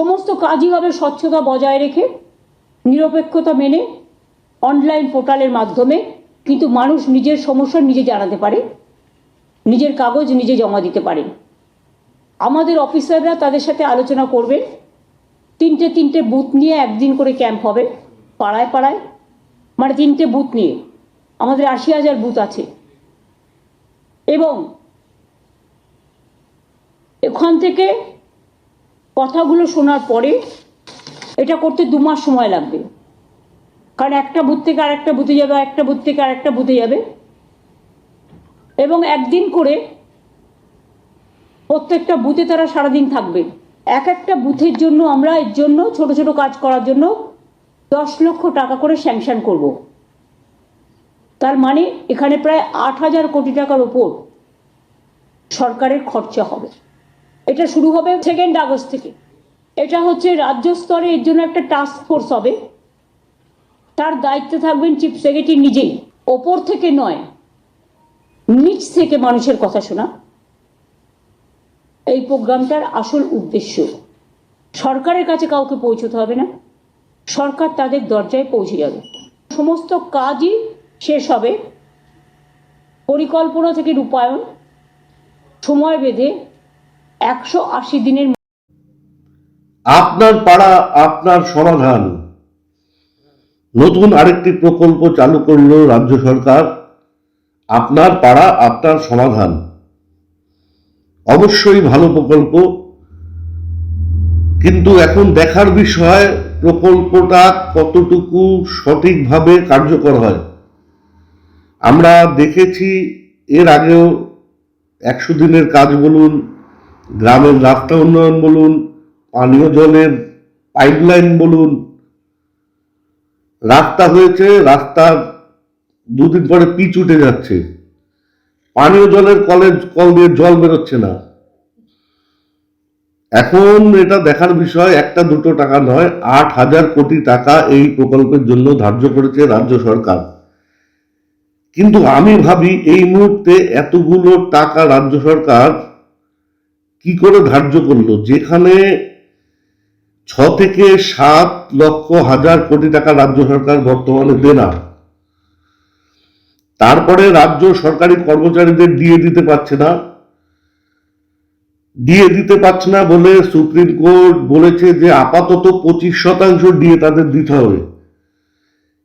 সমস্ত কাজই হবে স্বচ্ছতা বজায় রেখে, নিরপেক্ষতা মেনে অনলাইন পোর্টালের মাধ্যমে। কিন্তু মানুষ নিজের সমস্যা নিজে জানাতে পারে, নিজের কাগজ নিজে জমা দিতে পারে। আমাদের অফিসাররা তাদের সাথে আলোচনা করবেন তিনটে তিনটে বুথ নিয়ে একদিন করে ক্যাম্প হবে, পাড়ায় পাড়ায়। মানে তিনটে বুথ নিয়ে। আমাদের আশি হাজার বুথ আছে। এবং এখান থেকে কথাগুলো শোনার পরে এটা করতে দু মাস সময় লাগবে। কারণ একটা বুথ থেকে আরেকটা বুথে যাবে একটা বুথ থেকে আরেকটা বুথে যাবে। এবং একদিন করে প্রত্যেকটা বুথে তারা সারাদিন থাকবে। এক একটা বুথের জন্য আমরা এর জন্য ছোট ছোট কাজ করার জন্য দশ লক্ষ টাকা করে স্যাংশন করব। তার মানে এখানে প্রায় আট হাজার কোটি টাকার ওপর সরকারের খরচা হবে। এটা শুরু হবে সেকেন্ড আগস্ট থেকে। এটা হচ্ছে রাজ্য স্তরে এর জন্য একটা টাস্ক ফোর্স হবে। তার দায়িত্বে থাকবেন চিফ সেক্রেটারি নিজেই। ওপর থেকে নয়, নিচ থেকে মানুষের কথা শোনা। এই প্রোগ্রামটার আসল উদ্দেশ্য, সরকারের কাছে কাউকে পৌঁছতে হবে না। সরকার তাদের দরজায় পৌঁছে যাবে। সমস্ত কাজই শেষ হবে। পরিকল্পনা থেকে রূপায়ণ, সময় বেঁধে একশো আশি দিনের আপনার পাড়া, আপনার সমাধান। নতুন আরেকটি প্রকল্প চালু করল রাজ্য সরকার। আপনার পাড়া, আপনার সমাধান। অবশ্যই ভালো প্রকল্প। কিন্তু এখন দেখার বিষয়, প্রকল্পটা কতটুকু সঠিকভাবে কার্যকর হয়। আমরা দেখেছি এর আগেও একশো দিনের কাজ বলুন গ্রামের রাস্তা উন্নয়ন বলুন, পানীয় জলের পাইপলাইন বলুন, রাস্তা হয়েছে রাস্তার দুদিন পরে পিচ উঠে যাচ্ছে। পানীয় জলের কলেজ কল দিয়ে জল বেরোচ্ছে না। এখন এটা দেখার বিষয়, একটা দুটো টাকা নয়, আট হাজার কোটি টাকা এই প্রকল্পের জন্য ধার্য করেছে রাজ্য সরকার। কিন্তু আমি ভাবি এই মুহূর্তে এতগুলো টাকা রাজ্য সরকার কি করে ধার্য করল? যেখানে ছ থেকে সাত লক্ষ হাজার কোটি টাকা রাজ্য সরকার বর্তমানে দেনা তারপরে রাজ্য সরকারি কর্মচারীদের দিয়ে দিতে পারছে না। দিয়ে দিতে পারছে না বলে সুপ্রিম কোর্ট বলেছে যে আপাতত পঁচিশ শতাংশ দিয়ে তাদের দিতে হবে।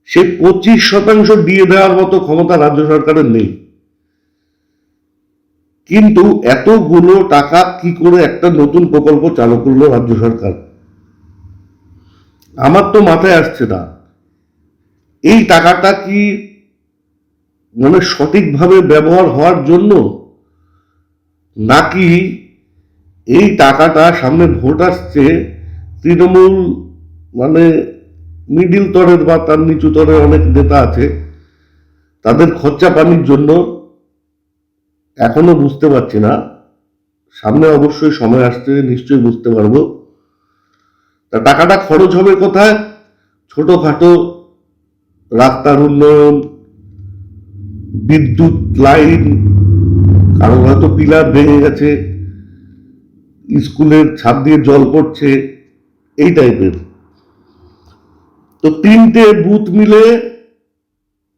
সেই পঁচিশ শতাংশ দিয়ে দেওয়ার মতো ক্ষমতা রাজ্য সরকারের নেই। কিন্তু এতগুলো টাকা কি করে একটা নতুন প্রকল্প চালু করল রাজ্য সরকার? আমার তো মাথায় আসছে না। এই টাকাটা কি মানে সঠিকভাবে ব্যবহার হওয়ার জন্য? নাকি এই টাকাটা সামনে ভোট আসছে তৃণমূল মানে মিডিল তরের বা তার নিচু তরের অনেক নেতা আছে, তাদের খরচা পানির জন্য এখনও বুঝতে পারছি না। সামনে অবশ্যই সময় আসছে, নিশ্চয়ই বুঝতে পারব। তা টাকাটা খরচ হবে কোথায়? ছোটখাটো রাস্তার উন্নয়ন, বিদ্যুৎ লাইন কারও হয়তো পিলার ভেঙে গেছে, স্কুলের ছাদ দিয়ে জল পড়ছে, এই টাইপের তো তিনটে বুথ মিলে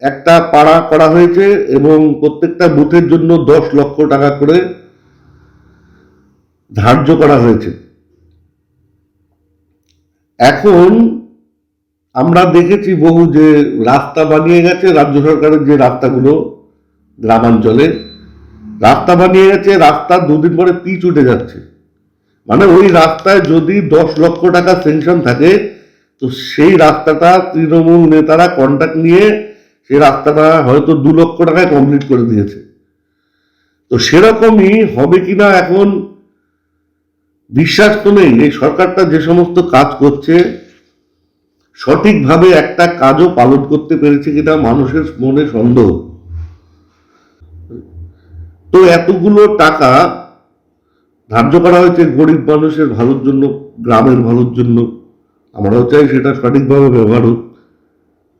একটা পাড়া করা হয়েছে এবং প্রত্যেকটা বুথের জন্য দশ লক্ষ টাকা করে ধার্য করা হয়েছে। এখন আমরা দেখেছি বহু যে রাস্তা বানিয়ে গেছে, রাজ্য সরকারের যে রাস্তাগুলো গ্রামাঞ্চলে, রাস্তা বানিয়ে গেছে, রাস্তা দুদিন পরে পিচ উঠে যাচ্ছে। মানে ওই রাস্তায় যদি দশ লক্ষ টাকা সেনশন থাকে, তো সেই রাস্তাটা তৃণমূল নেতারা কন্ট্যাক্ট নিয়ে সেই রাস্তাটা হয়তো দু লক্ষ টাকায় কমপ্লিট করে দিয়েছে। তো সেরকমই হবে কিনা এখন বিশ্বাস তো নেই। এই সরকারটা যে সমস্ত কাজ করছে, সঠিকভাবে একটা কাজও পালন করতে পেরেছে কিনা মানুষের মনে সন্দেহ। তো এতগুলো টাকা ধার্য করা হয়েছে গরিব মানুষের ভালোর জন্য, গ্রামের ভালোর জন্য। আমরাও চাই সেটা সঠিকভাবে ব্যবহার হোক।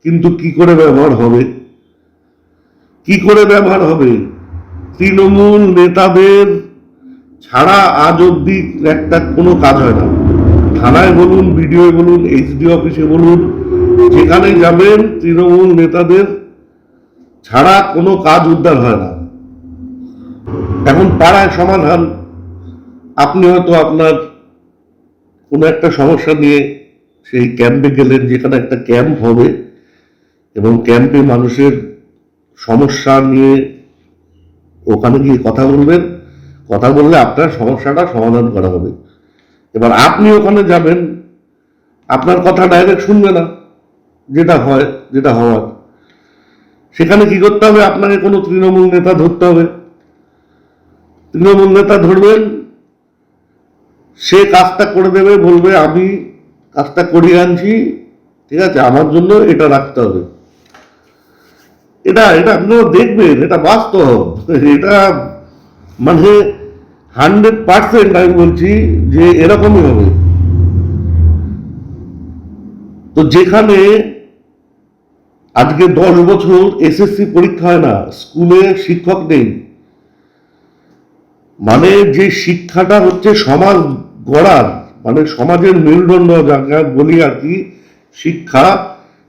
কিন্তু কি করে ব্যবহার হবে? কি করে ব্যবহার হবে? তৃণমূল নেতাদের ছাড়া আজ অব্দি একটা কোনো কাজ হয় না। থানায় বলুন বিডিও বলুন, এইচডি অফিসে বলুন, যেখানে যাবেন তৃণমূল নেতাদের ছাড়া কোনো কাজ উদ্ধার হয় না। এখন পাড়ায় সমাধান আপনি হয়তো আপনার কোনো একটা সমস্যা নিয়ে সেই ক্যাম্পে গেলেন, যেখানে একটা ক্যাম্প হবে। এবং ক্যাম্পে মানুষের সমস্যা নিয়ে ওখানে গিয়ে কথা বলবেন, কথা বললে আপনার সমস্যাটা সমাধান করা হবে। এবার আপনি ওখানে যাবেন, আপনার কথা ডাইরেক্ট শুনবে না, যেটা হয়, যেটা হওয়ার। সেখানে কি করতে হবে? আপনাকে কোনো তৃণমূল নেতা ধরতে হবে। তৃণমূল নেতা ধরবেন, সে কাজটা করে দেবে, বলবে, আমি কাজটা করিয়ে আনছি, ঠিক আছে, আমার জন্য এটা রাখতে হবে। এটা এটা আপনারা দেখবেন, এটা বাস্তব। এটা মানে হান্ড্রেড পার্সেন্ট আমি বলছি যে এরকমই হবে। তো যেখানে আজকে দশ বছর এসএসসি পরীক্ষা হয় না, স্কুলে শিক্ষক নেই। মানে যে শিক্ষাটা হচ্ছে সমাজ গড়ার মানে সমাজের মেরুদণ্ড যাকে বলি আর কি, শিক্ষা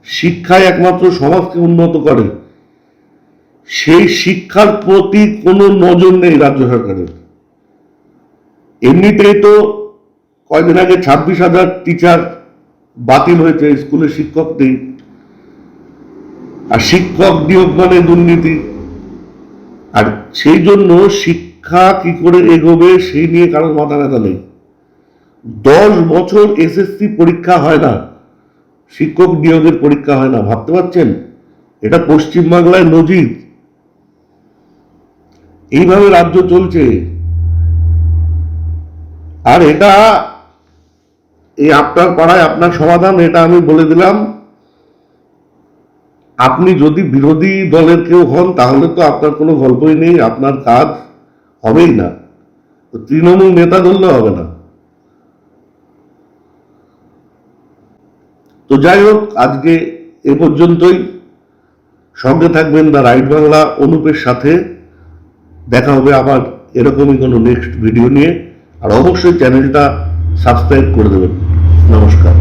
শিক্ষায় একমাত্র সমাজকে উন্নত করে। সেই শিক্ষার প্রতি কোনো নজর নেই রাজ্য সরকারের। এমনিতেই তো কয়েকদিন আগে ছাব্বিশ হাজার টিচার বাতিল হয়েছে স্কুলে শিক্ষক নেই। আর শিক্ষক নিয়োগ মানে দুর্নীতি। আর সেই জন্য শিক্ষা কি করে এগোবে সেই নিয়ে কারোর মাথা ব্যথা নেই। দশ বছর এসএসসি পরীক্ষা হয় না, শিক্ষক নিয়োগের পরীক্ষা হয় না, ভাবতে পারছেন? এটা পশ্চিমবাংলায় নজির। এইভাবে রাজ্য চলছে। আর এটা এই আপনার পাড়ায় আপনার সমাধান, এটা আমি বলে দিলাম। আপনি যদি বিরোধী দলের কেউ হন, তাহলে তো আপনার কোনো গল্পই নেই, আপনার কাজ হবেই না। তৃণমূল নেতা ধরলে হবে না। তো যাই হোক, আজকে এ পর্যন্তই। সঙ্গে থাকবেন দ্য রাইট বাংলা অনুপের সাথে। দেখা হবে আবার এরকমই কোনো নেক্সট ভিডিও নিয়ে। আর অবশ্যই চ্যানেলটা সাবস্ক্রাইব করে দেবেন। নমস্কার।